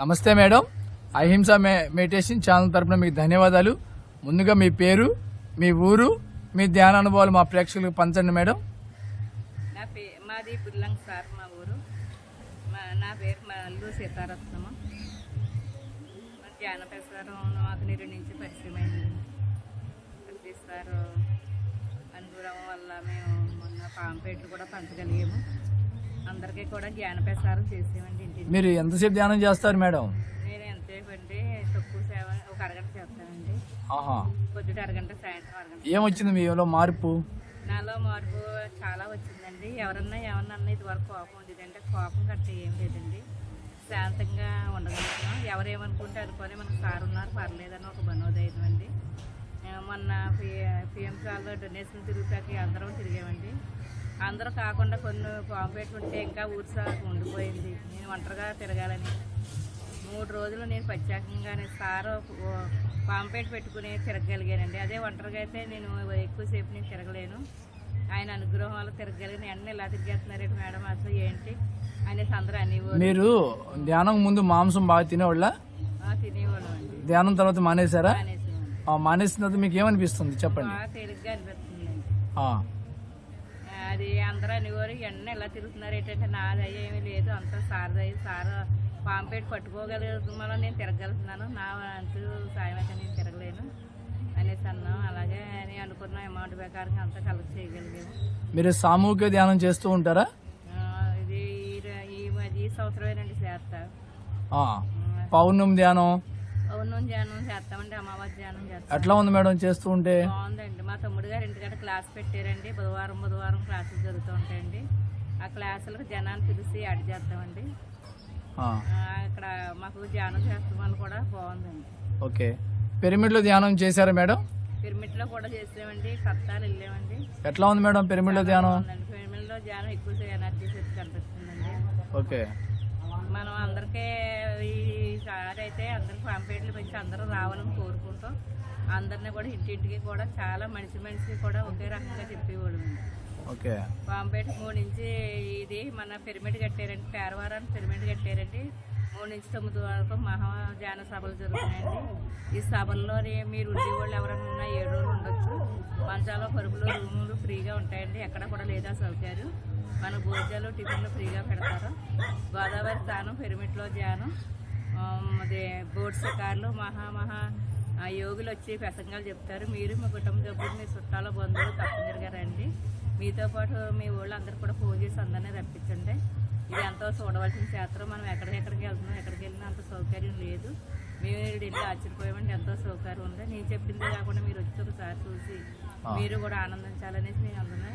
నమస్తే మేడం. అహింస మే meditation channel తరపున మీకు ధన్యవాదాలు. ముందుగా మీ పేరు మీ ఊరు మీ ధ్యాన అనుభవాలు మా ప్రేక్షకులకు పంచండి మేడం. నా పే మాది పుల్లంగ్ సార్ మా ఊరు. మా నా పేరు మా అల్లు సీతారత్నము మా ధ్యాన ప్రసారం ఆకునీరు నుంచి పరిచయమైంది. అయింది ప్రతి వల్ల మేము మొన్న పాంపేట్లు కూడా పంచగలిగాము. అందరికీ కూడా జ్ఞాన ప్రసారం చేసామండి ఇంటికి మీరు ఎంతసేపు ధ్యానం చేస్తారు మేడం? నేను ఎంతసేపు అంటే తక్కువ సేవ ఒక అరగంట చేస్తానండి. ఆహా. పొద్దుట అరగంట సాయంత్రం అరగంట. ఏమొచ్చింది మీలో మార్పు? నాలో మార్పు చాలా వచ్చిందండి. ఎవరన్నా ఏమన్నా ఇది వరకు కోపం ఉండేదంటే కోపం గట్ట ఏం లేదండి. శాంతంగా ఉండగలుగుతున్నాం. ఎవరేమనుకుంటే అనుకొని మనకు సార్ ఉన్నారు పర్లేదని ఒక మనోధైర్యం అండి. మొన్న పిఎం సార్లో డొనేషన్ తిరుగుతాకి అందరం తిరిగామండి. అందరూ కాకుండా కొన్ని పాంపేట్లు ఉంటే ఇంకా ఊరి సార్ ఉండిపోయింది. నేను ఒంటరిగా తిరగాలని. మూడు రోజులు నేను ప్రత్యేకంగానే సారు పాంపేట్ పెట్టుకుని తిరగగలిగానండి అదే ఒంటరిగా అయితే నేను ఎక్కువసేపు నేను తిరగలేను. ఆయన అనుగ్రహం వల్ల తిరగలిగిన అన్నీ ఇలా తిరిగేస్తున్నారేంటి మేడం? అసలు ఏంటి? అనేసి అందరూ అనేవారు. మీరు ధ్యానం ముందు మాంసం బాగా తినేవాళ్ళ? తినేవాళ్ళం అండి. ధ్యానం తర్వాత మానేశారా? మానేసిన తర్వాత మీకు ఏమనిపిస్తుంది? చెప్పండి. బాగా తేలిగ్గా అనిపిస్తుందండి. ఆ, అది అందరూ అనేవారు ఎన్న ఎలా తిరుగుతున్నారు ఏంటంటే నాది అయ్యి ఏమీ లేదు అంతా సారదయ్యి సార్ పాంపేట్ పట్టుకోగలుగుతున్నాను నేను తిరగలుగుతున్నాను నా అంటూ సాయం అయితే నేను తిరగలేను అనేసి అన్నాం. అలాగే అని అనుకున్న అమౌంట్ ప్రకారం అంతా కలెక్ట్ చేయగలిగాము మీరు సామూహిక ధ్యానం చేస్తూ ఉంటారా? ఇది ఈ సంవత్సరమేనండి చేస్తా. ఆ, పౌర్ణమి ధ్యానం ధ్యానం చేస్తామండి అమావాస్య ధ్యానం చేస్తాం. ఎట్లా ఉంది మేడం చేస్తూ ఉంటే బాగుందండి. మా తమ్ముడు గారు ఇంటికాడ క్లాస్ పెట్టారండి. బుధవారం బుధవారం క్లాసులు జరుగుతూ ఉంటాయండి ఆ క్లాసులకు జనాన్ని పిలిచి యాడ్ చేస్తామండి. ఆ, ఇక్కడ మాకు ధ్యానం చేస్తాం కూడా బాగుందండి. ఓకే. పిరమిడ్లో ధ్యానం చేశారా మేడం? పిరమిడ్లో కూడా చేసామండి. సత్తాలు వెళ్ళామండి. ఎట్లా ఉంది మేడం పిరమిడ్లో ధ్యానం? బాగుందండి. పిరమిడ్లో ధ్యానం ఎక్కువ ఎనర్జీ శక్తి కనిపిస్తుందండి. ఓకే. మనం అందరికీ ఈసారి అయితే అందరికి పంపేట్లు పెంచి అందరూ రావాలని కోరుకుంటాం. అందరినీ కూడా ఇంటింటికి కూడా చాలా మనిషి మనిషి కూడా ఒకే రకంగా చెప్పేవాడు ఓకే. పాంపేట మూడు నుంచి ఇది మన పిరమిడ్ కట్టారండి. పేరవారాన్ని పిరమిడ్ కట్టారండి. మూడు నుంచి తొమ్మిది వరకు మహాజాన సభలు జరుగుతున్నాయండి. ఈ సభల్లోని మీరు ఉండేవాళ్ళు ఎవరైనా ఉన్నా ఏడు రోజులు ఉండొచ్చు. మంచాలు పరుపులు రూములు ఫ్రీగా ఉంటాయండి. ఎక్కడ కూడా లేదా సౌకర్యం. మన భోజనాలు టిఫిన్లు ఫ్రీగా పెడతారు. గోదావరి స్థానం పిరమిట్లో ధ్యానం. అదే బోట్ కార్లు మహా మహా ఆ యోగులు వచ్చి ప్రసంగాలు చెప్తారు. మీరు మీ కుటుంబ సభ్యులు మీ చుట్టాల బంధువులు తప్పనిసరిగా రండి. మీతో పాటు మీ ఊళ్ళో అందరు కూడా ఫోన్ చేసి అందరినీ రప్పించండి. ఇది ఎంతో చూడవలసిన శాస్త్రం మనం ఎక్కడికెక్కడికి వెళ్తున్నాం ఎక్కడికి వెళ్ళినా అంత సౌకర్యం లేదు. మేము వెళ్ళి ఆశ్చర్యపోయామంటే ఎంతో సౌకర్యం ఉంది. నేను చెప్పిందే కాకుండా మీరు వచ్చి ఒకసారి చూసి మీరు కూడా ఆనందించాలనేసి నేను అందులో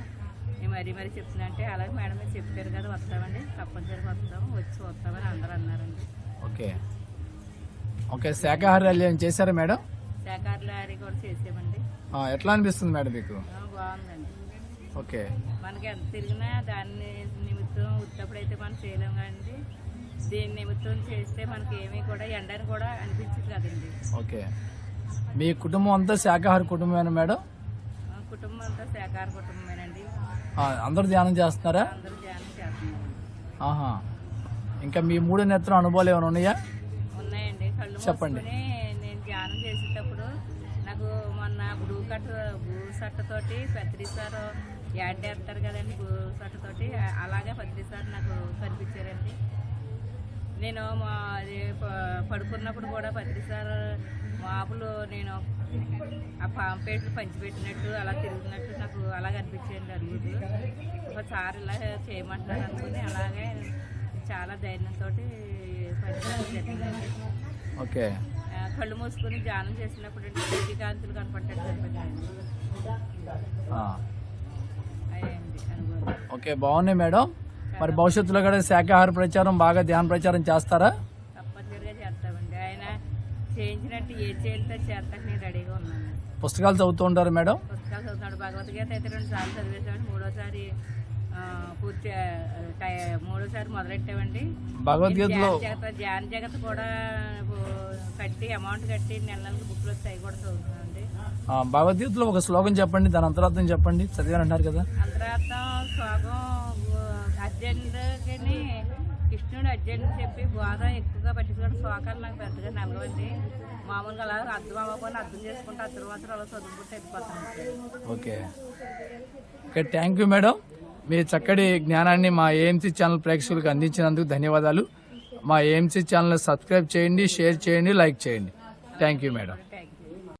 నేను మరీ మరీ చెప్తున్నా. అంటే అలాగే మేడం మీరు చెప్పారు కదా వస్తామండి. తప్పనిసరిగా వస్తాము వచ్చి వస్తామని అందరూ అన్నారండి. ఓకే. ఓకే శాకాహారాలు ఏం చేశారా మేడం? శాఖాహారి కూడా చేసామండి. ఎట్లా అనిపిస్తుంది మేడం మీకు? బాగుందండి. ఓకే. మనకి ఎంత తిరిగినా దాన్ని నిమిత్తం ఉత్తప్పుడైతే మనం చేయలేం కానీ దీని నిమిత్తం చేస్తే మనకి ఏమీ కూడా ఎండని కూడా అనిపించదు కదండి. ఓకే. మీ కుటుంబం అంతా శాకాహార కుటుంబమేనా మేడం? కుటుంబం అంతా శాఖాహార కుటుంబమేనండి. అందరూ ధ్యానం చేస్తున్నారా? అందరూ ధ్యానం చేస్తున్నారు ఆహా. ఇంకా మీ మూడు నేత్రం అనుభవాలు ఏమైనా ఉన్నాయా? ఉన్నాయండి. కళ్ళు చెప్పండి. నేను ధ్యానం చేసేటప్పుడు నాకు మొన్న బ్లూ కట్ బ్లూ షర్ట్ తోటి పత్రి సార్ యాడ్ చేస్తారు కదండి బ్లూ షర్ట్ తోటి ఆ- అలాగే పత్రి సార్ నాకు కనిపించారండి. నేను మా అది పడుకున్నప్పుడు కూడా పత్రి సార్ మాపులు నేను ఆ పాంపేట్లు పంచిపెట్టినట్టు అలా తిరుగుతున్నట్టు నాకు అలాగ అనిపించేయండి అడుగులు ఒకసారి ఇలా చేయమంటున్నారు అనుకుని అలాగే చాలా ధైర్యంతో ఓకే. కళ్ళు మూసుకొని ధ్యానం చేసినప్పుడు ఇంటి కాంతులు ఓకే బాగున్నాయి మేడం. మరి భవిష్యత్తులో కూడా శాకాహార ప్రచారం బాగా ధ్యాన ప్రచారం చేస్తారా? తప్పనిసరిగా చేస్తామండి. ఆయన చేయించినట్టు ఏ చేయాలితో చేస్తాక నేను రెడీగా ఉన్నాను. పుస్తకాలు చదువుతూ ఉంటారు మేడం? పుస్తకాలు చదువుతున్నాడు. భగవద్గీత అయితే రెండు సార్లు మూడోసారి పూర్తి మూడోసారి మొదలెట్టామండి. భగవద్గీతలో ధ్యాన జగత్ కూడా కట్టి అమౌంట్ కట్టి నెల నెలకి బుక్లు వస్తాయి. కూడా భగవద్గీతలో ఒక శ్లోకం చెప్పండి దాని అంతరార్థం చెప్పండి. చదివారు అంటారు కదా అర్జెంట్కి కృష్ణుడు అర్జెంట్ చెప్పి బోధ ఎక్కువగా పట్టించుకోవడం శోకాలు నాకు పెద్దగా నమ్మవండి మామూలుగా అలా అర్థం అవ్వకుండా అర్థం చేసుకుంటే అర్థం మాత్రం అలా చదువుకుంటే వెళ్ళిపోతాను okay. Okay thank you madam మీ చక్కటి జ్ఞానాన్ని మా ఏఎంసీ ఛానల్ ప్రేక్షకులకు అందించినందుకు ధన్యవాదాలు. మా ఏఎంసీ ఛానల్ సబ్స్క్రైబ్ చేయండి షేర్ చేయండి లైక్ చేయండి. Thank you madam